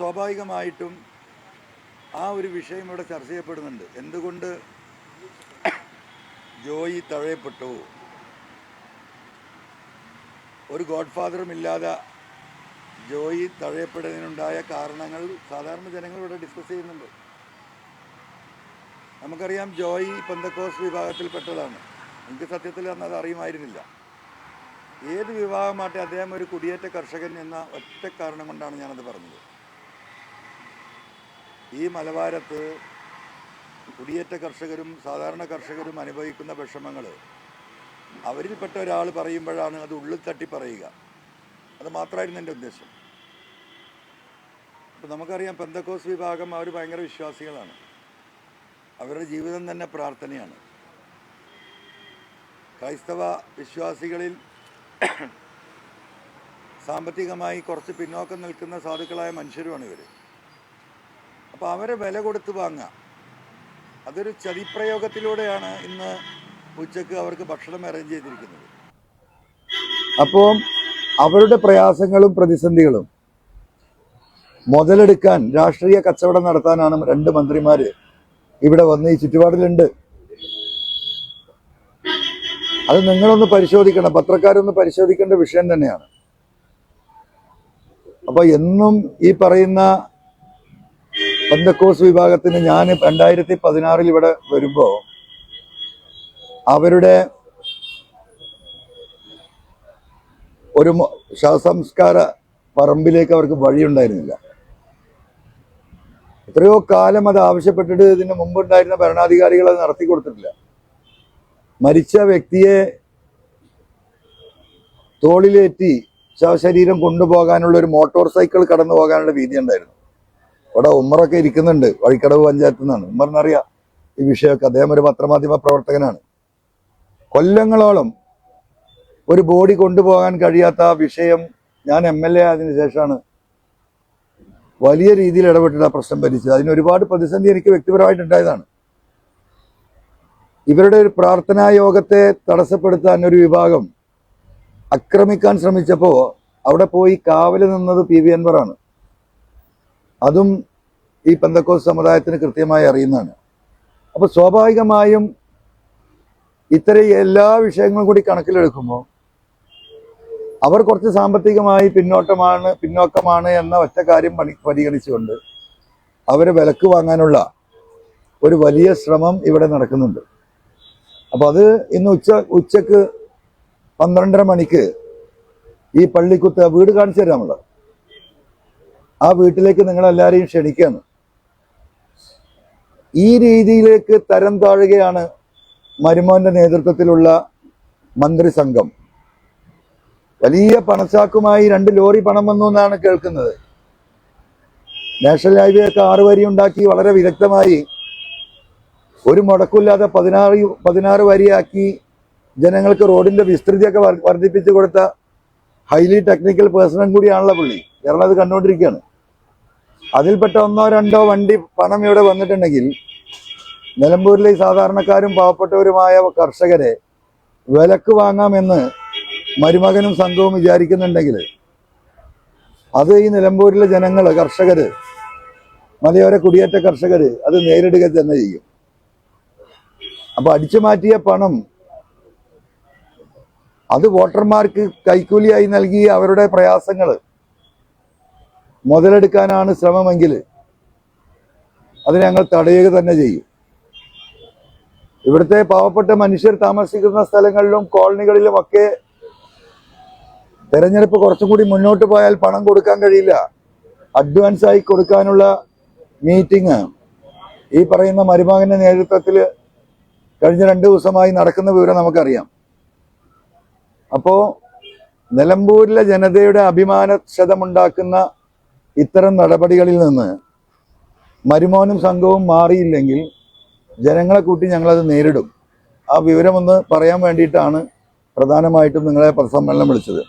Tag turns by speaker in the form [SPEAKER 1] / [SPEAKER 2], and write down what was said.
[SPEAKER 1] സ്വാഭാവികമായിട്ടും ആ ഒരു വിഷയം ഇവിടെ ചർച്ച ചെയ്യപ്പെടുന്നുണ്ട്. എന്തുകൊണ്ട് ജോയി തഴയപ്പെട്ടു? ഒരു ഗോഡ് ഫാദറും ഇല്ലാതെ ജോയി തഴയപ്പെടുന്നതിനുണ്ടായ കാരണങ്ങൾ സാധാരണ ജനങ്ങൾ ഇവിടെ ഡിസ്കസ് ചെയ്യുന്നുണ്ട്. നമുക്കറിയാം ജോയി പെന്തക്കോസ് വിഭാഗത്തിൽപ്പെട്ടതാണ്. എനിക്ക് സത്യത്തിൽ അന്ന് അത് അറിയുമായിരുന്നില്ല. ഏത് വിഭാഗമാട്ടെ അദ്ദേഹം ഒരു കുടിയേറ്റ കർഷകൻ എന്ന ഒറ്റ കാരണം കൊണ്ടാണ് ഞാനത് പറഞ്ഞത്. ഈ മലബാരത്ത് കുടിയേറ്റ കർഷകരും സാധാരണ കർഷകരും അനുഭവിക്കുന്ന വിഷമങ്ങൾ അവരിൽപ്പെട്ട ഒരാൾ പറയുമ്പോഴാണ് അത് ഉള്ളിൽ തട്ടി പറയുക. അത് മാത്രമായിരുന്നു എന്റെ ഉദ്ദേശം. ഇപ്പം നമുക്കറിയാം പെന്തക്കോസ് വിഭാഗം അവർ ഭയങ്കര വിശ്വാസികളാണ്. അവരുടെ ജീവിതം തന്നെ പ്രാർത്ഥനയാണ്. ക്രൈസ്തവ വിശ്വാസികളിൽ സാമ്പത്തികമായി കുറച്ച് പിന്നോക്കം നിൽക്കുന്ന സാധുക്കളായ മനുഷ്യരുമാണ് ഇവർ അപ്പോൾ അവരെ വില കൊടുത്ത് വാങ്ങുക അതൊരു ചതിപ്രയോഗത്തിലൂടെയാണ് ഇന്ന് ഉച്ചയ്ക്ക് അവർക്ക് ഭക്ഷണം അറേഞ്ച് ചെയ്തിരിക്കുന്നത്. അപ്പോൾ അവരുടെ പ്രയാസങ്ങളും പ്രതിസന്ധികളും മുതലെടുക്കാൻ രാഷ്ട്രീയ കച്ചവടം നടത്താനാണ് രണ്ട് മന്ത്രിമാർ ഇവിടെ വന്ന് ഈ ചുറ്റുപാടിലുണ്ട്. അത് നിങ്ങളൊന്ന് പരിശോധിക്കണം. പത്രക്കാരൊന്ന് പരിശോധിക്കേണ്ട വിഷയം തന്നെയാണ്. അപ്പൊ എന്നും ഈ പറയുന്ന പന്തക്കോസ് വിഭാഗത്തിന് ഞാൻ രണ്ടായിരത്തി പതിനാറിൽ ഇവിടെ വരുമ്പോൾ അവരുടെ ഒരു ശവസംസ്കാര പറമ്പിലേക്ക് അവർക്ക് വഴിയുണ്ടായിരുന്നില്ല. എത്രയോ കാലം അത് ആവശ്യപ്പെട്ടിട്ട് ഇതിന് മുമ്പുണ്ടായിരുന്ന ഭരണാധികാരികൾ അത് നടത്തി കൊടുത്തിട്ടില്ല. മരിച്ച വ്യക്തിയെ തോളിലേറ്റി ശവശരീരം കൊണ്ടുപോകാനുള്ള ഒരു മോട്ടോർ സൈക്കിൾ കടന്നു പോകാനുള്ള വീതി ഉണ്ടായിരുന്നു അവിടെ ഉമ്മറൊക്കെ ഇരിക്കുന്നുണ്ട് വഴിക്കടവ് പഞ്ചായത്തിൽ നിന്നാണ്. ഉമ്മറിനറിയാം ഈ വിഷയമൊക്കെ അദ്ദേഹം ഒരു പത്രമാധ്യമ പ്രവർത്തകനാണ്. കൊല്ലങ്ങളോളം ഒരു ബോഡി കൊണ്ടുപോകാൻ കഴിയാത്ത ആ വിഷയം ഞാൻ എം എൽ എ ആയതിനു ശേഷമാണ് വലിയ രീതിയിൽ ഇടപെട്ടിട്ട് ആ പ്രശ്നം ഭരിച്ചത്. അതിന് ഒരുപാട് പ്രതിസന്ധി എനിക്ക് വ്യക്തിപരമായിട്ടുണ്ടായതാണ്. ഇവരുടെ ഒരു പ്രാർത്ഥനാ യോഗത്തെ തടസ്സപ്പെടുത്താൻ ഒരു വിഭാഗം ആക്രമിക്കാൻ ശ്രമിച്ചപ്പോൾ അവിടെ പോയി കാവൽ നിന്നത് പി വി അൻവറാണ്. അതും ഈ പെന്തക്കോസ് സമുദായത്തിന് കൃത്യമായി അറിയുന്നതാണ്. അപ്പോൾ സ്വാഭാവികമായും ഇത്തരം എല്ലാ വിഷയങ്ങളും കൂടി കണക്കിലെടുക്കുമ്പോൾ അവർ കുറച്ച് സാമ്പത്തികമായി പിന്നോട്ടമാണ് പിന്നോക്കമാണ് എന്ന ഒറ്റ കാര്യം പണി പരിഗണിച്ചുകൊണ്ട് അവരെ വിലക്ക് വാങ്ങാനുള്ള ഒരു വലിയ ശ്രമം ഇവിടെ നടക്കുന്നുണ്ട്. അപ്പോൾ അത് ഇന്ന് ഉച്ച ഉച്ചയ്ക്ക് പന്ത്രണ്ടര മണിക്ക് ഈ പള്ളിക്കുത്ത് വീട് കാണിച്ചു തരാമുള്ള ആ വീട്ടിലേക്ക് നിങ്ങളെല്ലാവരെയും ക്ഷണിക്കുകയാണ്. ഈ രീതിയിലേക്ക് തരം താഴുകയാണ് മരുമോന്റെ നേതൃത്വത്തിലുള്ള മന്ത്രിസംഘം വലിയ പണച്ചാക്കുമായി രണ്ട് ലോറി പണം വന്നു എന്നാണ് കേൾക്കുന്നത്. നാഷണൽ ഹൈവേ ഒക്കെ ആറ് വരി ഉണ്ടാക്കി വളരെ വിദഗ്ധമായി ഒരു മുടക്കില്ലാതെ പതിനാറ് പതിനാറ് വരിയാക്കി ജനങ്ങൾക്ക് റോഡിന്റെ വിസ്തൃതിയൊക്കെ വർ- വർദ്ധിപ്പിച്ചു കൊടുത്ത ഹൈലി ടെക്നിക്കൽ പേഴ്സണും കൂടിയാണല്ലോ പുള്ളി. കേരളം അത് കണ്ടുകൊണ്ടിരിക്കുകയാണ്. അതിൽപ്പെട്ട ഒന്നോ രണ്ടോ വണ്ടി പണം ഇവിടെ വന്നിട്ടുണ്ടെങ്കിൽ നിലമ്പൂരിലെ സാധാരണക്കാരും പാവപ്പെട്ടവരുമായ കർഷകരെ വിലക്ക് വാങ്ങാമെന്ന് മരുമകനും സംഘവും വിചാരിക്കുന്നുണ്ടെങ്കിൽ അത് ഈ നിലമ്പൂരിലെ ജനങ്ങൾ കർഷകർ മലയോര കുടിയേറ്റ കർഷകർ അത് നേരിടുക തന്നെ ചെയ്യും. അപ്പോൾ അടിച്ചു മാറ്റിയ പണം അത് വോട്ടർമാർക്ക് കൈക്കൂലിയായി നൽകി അവരുടെ പ്രയാസങ്ങൾ മുതലെടുക്കാനാണ് ശ്രമമെങ്കിൽ അത് ഞങ്ങൾ തടയുക തന്നെ ചെയ്യും. ഇവിടുത്തെ പാവപ്പെട്ട മനുഷ്യർ താമസിക്കുന്ന സ്ഥലങ്ങളിലും കോളനികളിലും ഒക്കെ തെരഞ്ഞെടുപ്പ് കുറച്ചും കൂടി മുന്നോട്ട് പോയാൽ പണം കൊടുക്കാൻ കഴിയില്ല. അഡ്വാൻസ് ആയി കൊടുക്കാനുള്ള മീറ്റിംഗ് ഈ പറയുന്ന മരുമകന്റെ നേതൃത്വത്തിൽ കഴിഞ്ഞ രണ്ട് ദിവസമായി നടക്കുന്ന വിവരം നമുക്കറിയാം. അപ്പോ നിലമ്പൂരിലെ ജനതയുടെ അഭിമാനക്ഷതമുണ്ടാക്കുന്ന ഇത്തരം നടപടികളിൽ നിന്ന് മരുമോനും സംഘവും മാറിയില്ലെങ്കിൽ ജനങ്ങളെ കൂട്ടി ഞങ്ങളത് നേരിടും. ആ വിവരമൊന്ന് പറയാൻ വേണ്ടിയിട്ടാണ് പ്രധാനമായിട്ടും നിങ്ങളെ പ്രസമ്മേളനം വിളിച്ചത്.